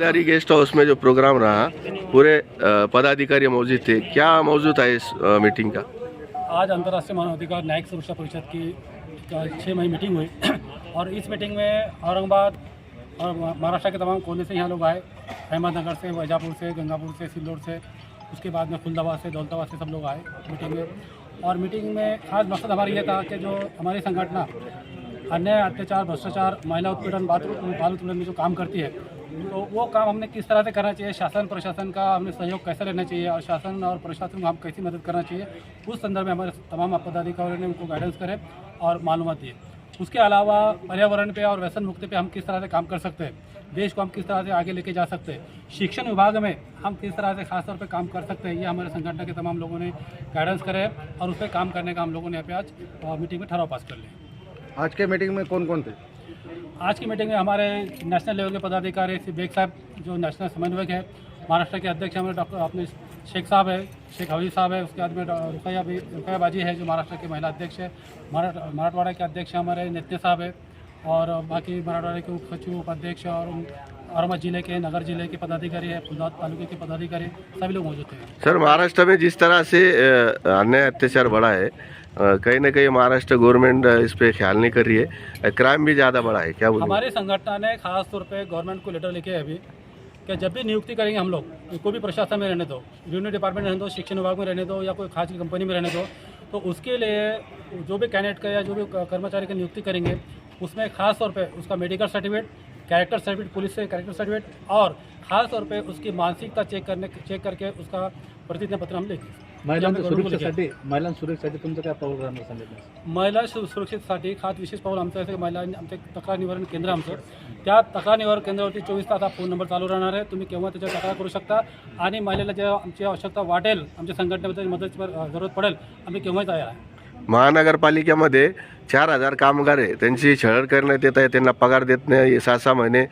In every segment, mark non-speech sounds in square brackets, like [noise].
दारी guest house में जो प्रोग्राम रहा, पूरे पदाधिकारी मौजूद थे, क्या मौजूद है इस मीटिंग का? आज अंतर्राष्ट्रीय मानवाधिकार न्यायिक सुरक्षा परिषद की छः मई मीटिंग हुई। [clears throat] और इस मीटिंग में औरंगाबाद और महाराष्ट्र के तमाम कोने से यहाँ लोग आए। अहमदनगर से, वैजापुर से, गंगापुर से सिल्लोड से, उसके बाद में खुलदाबाद से, दौलताबाद से सब लोग आए मीटिंग में। और मीटिंग में खास मकसद हमारा ये था कि जो हमारी संगठना, अन्याय, अत्याचार, भ्रष्टाचार, महिला उत्पीड़न, बाल उत्पीड़न में जो काम करती है तो वो काम हमने किस तरह से करना चाहिए? शासन, प्रशासन का हमने सहयोग कैसे लेना चाहिए? और शासन और प्रशासन को हम कैसी मदद करना चाहिए? उस संदर्भ में हमारे तमाम पदाधिकारियों ने उनको गाइडेंस करे और मालूम दिए। उसके अलावा पर्यावरण पे और व्यसन मुक्ति पे हम किस तरह से काम कर सकते हैं? देश को हम किस तरह से आगे लेके जा सकते हैं? शिक्षण विभाग में हम किस तरह से खासतौर पे काम कर सकते हैं? ये हमारे संगठन के तमाम लोगों ने गाइडेंस करे और उस पर काम करने का हम लोगों ने यहाँ पे आज मीटिंग में ठहराव पास कर लिया। आज के मीटिंग में कौन कौन थे? आज की मीटिंग में हमारे नेशनल लेवल के पदाधिकारी श्री बेग साहब, जो नेशनल समन्वयक है, महाराष्ट्र के अध्यक्ष हमारे डॉक्टर अपने शेख साहब है, शेख हवीज साहब है, उसके बाद में रुकैया रुकैया बाजी है, जो महाराष्ट्र के महिला अध्यक्ष है, मराठ, मराठवाड़ा के अध्यक्ष हमारे, नित्य साहब है, और बाकी मराठवाड़ा के उप सचिव उपाध्यक्ष और औरंगाबाद ज़िले के, नगर ज़िले के पदाधिकारी है फुलदात तालुके के पदाधिकारी, सभी लोग मौजूद थे सर, महाराष्ट्र में जिस तरह से अन्याय अत्याचार बढ़ा है कहीं ना कहीं महाराष्ट्र गवर्नमेंट इस पर ख्याल नहीं कर रही है। क्राइम भी ज़्यादा बढ़ा है, क्या बोलूँ हमारी संगठन ने खास तौर पे गवर्नमेंट को लेटर लिखे अभी, कि जब भी नियुक्ति करेंगे हम लोग कोई भी प्रशासन में रहने दो रेवेन्यू डिपार्टमेंट में रहने दो शिक्षण विभाग में रहने दो, या कोई खास कंपनी में रहने दो तो उसके लिए जो भी कैंडिडेट का या जो भी कर्मचारी की नियुक्ति करेंगे, उसमें खास तौर पे उसका medical certificate character certificate police से कैरेक्टर सर्टिफिकेट और खास तौर पे उसकी मानसिकता चेक करने चेक करके उसका प्रतिज्ञा पत्र हम लेंगे। महिलांच्या सुरक्षेसाठी महिलांच्या सुरक्षेसाठी तुमचं काय पाऊल राहणार सांगितलं? महिला सु- सुरक्षेसाठी खास विशेष पाऊल आमचं आहे महिला आमचे तक्रार निवारण केंद्र आमचं. त्या तक्रार निवारण केंद्रावरती चोवीस तास हा फोन नंबर चालू राहणार आहे. तुम्ही केव्हा त्याच्यावर तक्रार करू शकता आणि महिलेला जेव्हा आमची आवश्यकता वाटेल आमच्या संघटनेबद्दल मदत जरूरत पडेल आम्ही केव्हाही तयार आहे. महानगरपालिकेमध्ये चार हजार कामगार आहे. त्यांची छळ करण्यात येत आहे त्यांना पगार देत नाही सहा सहा महिने.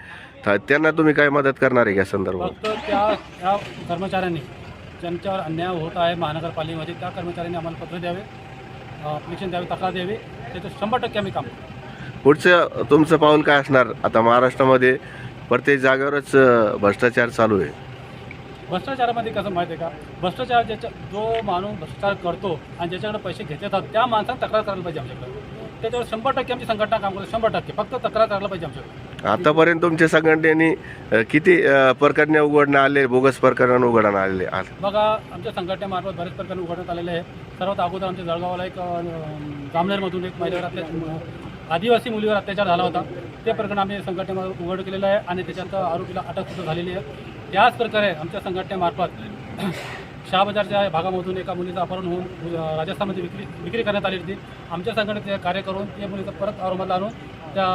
तर त्यांना तुम्ही काय मदत करणार आहे या संदर्भात? फक्त त्या त्या कर्मचाऱ्यांनी ज्यांच्यावर अन्याय होत आहे महानगरपालिकेमध्ये त्या कर्मचाऱ्यांनी आम्हाला पत्र द्यावे ॲप्लिकेशन द्यावे तक्रार द्यावी. त्याचं शंभर टक्के आम्ही काम पुढचं तुमचं पाऊल काय असणार? आता महाराष्ट्रामध्ये प्रत्येक जागेवरच भ्रष्टाचार चालू आहे. भ्रष्टाचारामध्ये कसं माहिती आहे का? भ्रष्टाचार ज्याच्या जो माणूस भ्रष्टाचार करतो आणि ज्याच्याकडे पैसे घेतात त्या माणसाने तक्रार करायला पाहिजे आमच्याकडे. त्याच्यावर शंभर टक्के आमची संघटना काम करते शंभर टक्के. फक्त तक्रार करायला पाहिजे आमच्याकडे. आतापर्यंत तुमच्या संघटनेने किती प्रकरणे उघडणं आले बोगस प्रकरण उघडणं आलेले आज बघा आमच्या संघटनेमार्फत बरेच प्रकारे उघडण्यात आलेले आहे सर्वात अगोदर आमच्या जळगावला एक जामनेरमधून एक महिलेवर आदिवासी मुलीवर अत्याचार झाला होता. ते प्रकरण आम्ही संघटनेमध्ये उघड केलेलं आहे आणि त्याच्यात आरोपीला अटक सुद्धा झालेली आहे. त्याच प्रकारे आमच्या संघटनेमार्फत [clears throat] शहाबाजारच्या भागामधून एका मुलीचं अपहरण होऊन राजस्थानमध्ये विक्री विक्री करण्यात आली होती. आमच्या संघटनेचे कार्य करून त्या मुलीचं परत औरंगाबादला आणून त्या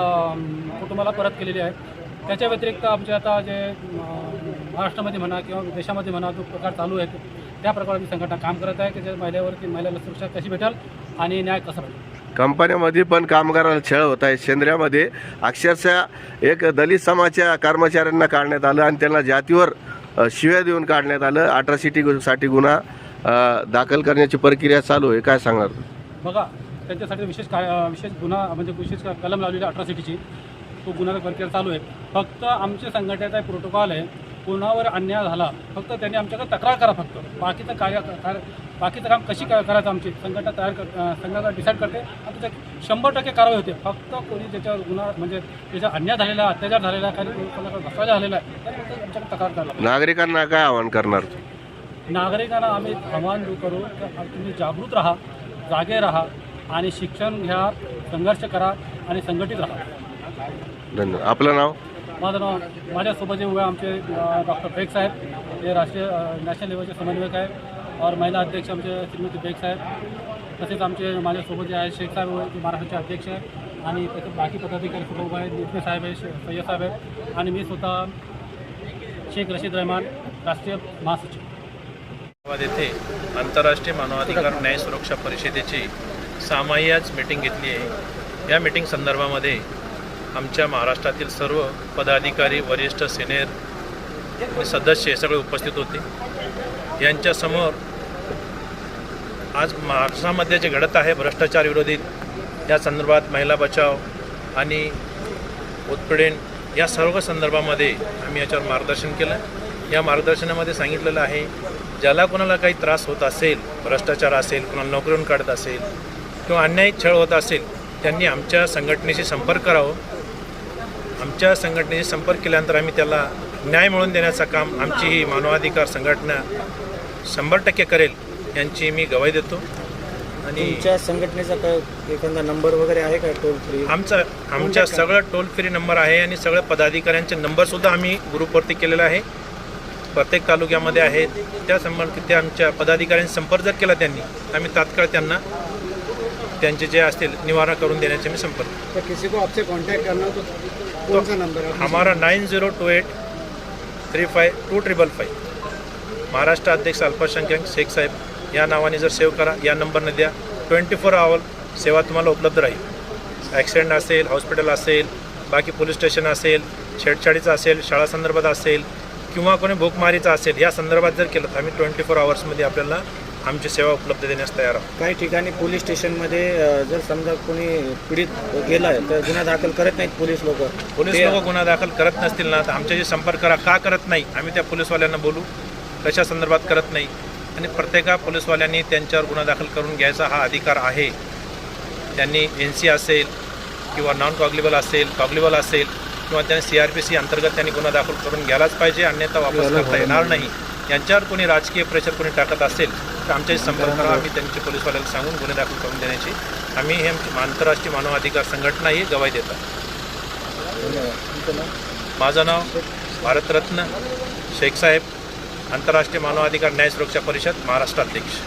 कुटुंबाला परत केलेली आहे. त्याच्या व्यतिरिक्त आमचे आता जे महाराष्ट्रामध्ये म्हणा किंवा देशामध्ये म्हणा जो प्रकार चालू आहे त्या प्रकारे आम्ही संघटना काम करत आहे. की महिलेवरती महिलाला सुरक्षा कशी भेटेल आणि न्याय कसा भेटेल? कंपन्यामध्ये पण कामगाराला छळ होत आहे. शेंद्र्यामध्ये अक्षरशः एक दलित समाजच्या कर्मचाऱ्यांना काढण्यात आलं आणि त्यांना जातीवर शिव्या देऊन काढण्यात आलं. अट्रॉसिटी साठी गुन्हा दाखल करण्याची प्रक्रिया चालू आहे. काय सांगणार बघा त्यांच्यासाठी विशेष काय अं, विशेष गुन्हा म्हणजे विशेष कलम लावलेली अठरासिटीची तो गुन्हा प्रक्रिया चालू आहे. फक्त आमच्या संघटनेचा एक प्रोटोकॉल आहे. कुणावर अन्याय झाला फक्त त्यांनी आमच्याकडे तक्रार करा फक्त. बाकीचं कार्य कार्य बाकीचं काम कशी क- करायचं आमची? संघटना तयार कर संघटना डिसाईड करते. आणि त्याच्यात शंभर टक्के कारवाई होते. फक्त कोणी त्याच्यावर गुन्हा म्हणजे त्याचा अन्याय झालेला अत्याचार झालेला आहे काही भ्रष्टाचार झालेला आहे तर फक्त आमच्याकडे तक्रार करायला नागरिकांना काय आवाहन करणार? नागरिकांना आम्ही आवाहन करू की तुम्ही जागृत राहा जागे राहा. आणि शिक्षण घ्या संघर्ष करा आणि संघटित राहा. धन्यवाद. आपलं नाव? माझं नाव माझ्यासोबत जे उभे आमचे डॉक्टर बेग साहेब ते राष्ट्रीय नॅशनल लेवलचे समन्वयक आहे और महिला अध्यक्ष आमचे श्रीमती बेग साहेब. तसेच आमचे माझ्यासोबत जे आहे शेख साहेब महाराष्ट्राचे अध्यक्ष आहे आणि तसेच बाकी पदाधिकारी सुद्धा उभे आहेत. नितने साहेब आहे शे- सय्यद साहेब आहे आणि मी स्वतः शेख रशीद रहमान राष्ट्रीय महासचिव. औरंगाबाद येथे. आंतरराष्ट्रीय मानवाधिकार न्याय सुरक्षा परिषदेची सामाई आज मीटिंग घेतली आहे. या मीटिंग संदर्भामध्ये आमच्या महाराष्ट्रातील सर्व पदाधिकारी वरिष्ठ सिनियर सदस्य हे सगळे उपस्थित होते. यांच्यासमोर आज महाराष्ट्रामध्ये जे घडत आहे भ्रष्टाचार विरोधी या संदर्भात महिला बचाव आणि उत्पीडन या सर्व संदर्भामध्ये आम्ही याच्यावर मार्गदर्शन केलं. या मार्गदर्शनामध्ये सांगितलेलं आहे ज्याला कोणाला काही त्रास होत असेल भ्रष्टाचार असेल कोणाला नोकरीहून काढत असेल किंवा अन्यायी छळ होत असेल त्यांनी आमच्या संघटनेशी संपर्क करावं. आमच्या संघटनेशी संपर्क केल्यानंतर आम्ही त्याला न्याय मिळवून देण्याचं काम आमची ही मानवाधिकार संघटना शंभर टक्के करेल यांची मी गवाही देतो. आणि तुमच्या संघटनेचा काय एखादा नंबर वगैरे आहे का टोल फ्री? आमचा आमच्या सगळं टोल फ्री नंबर आहे आणि सगळ्या पदाधिकाऱ्यांचे नंबरसुद्धा आम्ही ग्रुपवरती केलेला आहे. प्रत्येक तालुक्यामध्ये आहेत. त्या संबंधित त्या आमच्या पदाधिकाऱ्यांशी संपर्क जर केला त्यांनी आम्ही तात्काळ त्यांना त्यांचे जे असतील निवारण करून देण्याचे मी संपर्क तो किसी को आपसे कांटेक्ट करना हो तो कौन सा नंबर है? हमारा nine zero two eight three five two triple five Maharashtra अध्यक्ष अल्पसंख्याक शेख साहेब या नावाने जर सेव्ह करा या नंबरने द्या. ट्वेंटी फोर आवर सेवा तुम्हाला उपलब्ध राहील. ॲक्सिडेंट असेल हॉस्पिटल असेल बाकी पोलीस स्टेशन असेल छेडछाडीचं असेल शाळा संदर्भात असेल किंवा कोणी भूकमारीचं असेल या संदर्भात जर केलं तर आम्ही ट्वेंटी फोर आवर्समध्ये आपल्याला आमची सेवा उपलब्ध देण्यास तयार आहोत. काही ठिकाणी पोलीस स्टेशनमध्ये अ, जर समजा कोणी पीडित गेलाय तर गुन्हा दाखल करत नाहीत पोलीस लोक. पोलीस लोक गुन्हा दाखल करत नसतील ना तर आमच्याशी संपर्क करा का करत नाही आम्ही त्या पोलीसवाल्यांना बोलू. कशा संदर्भात करत नाही. आणि प्रत्येका पोलीसवाल्यांनी त्यांच्यावर गुन्हा दाखल करून घ्यायचा हा अधिकार आहे. त्यांनी एन सी असेल किंवा नॉन कॉग्लिबल असेल कॉग्लिबल असेल किंवा त्यांनी सी आर पी सी अंतर्गत त्यांनी गुन्हा दाखल करून घ्यायलाच पाहिजे अन्यथा वापस करता येणार नाही. यांच्यावर कोणी राजकीय प्रेशर कोणी टाकत असेल तर आमच्याशी संपर्क करा आम्ही त्यांचे पोलीसवाल्याला सांगून गुन्हे दाखल करून देण्याची आम्ही हे आमची आंतरराष्ट्रीय मानवाधिकार संघटना ही गवाही देतात माझं नाव भारतरत्न शेखसाहेब आंतरराष्ट्रीय मानवाधिकार न्याय सुरक्षा परिषद महाराष्ट्र अध्यक्ष.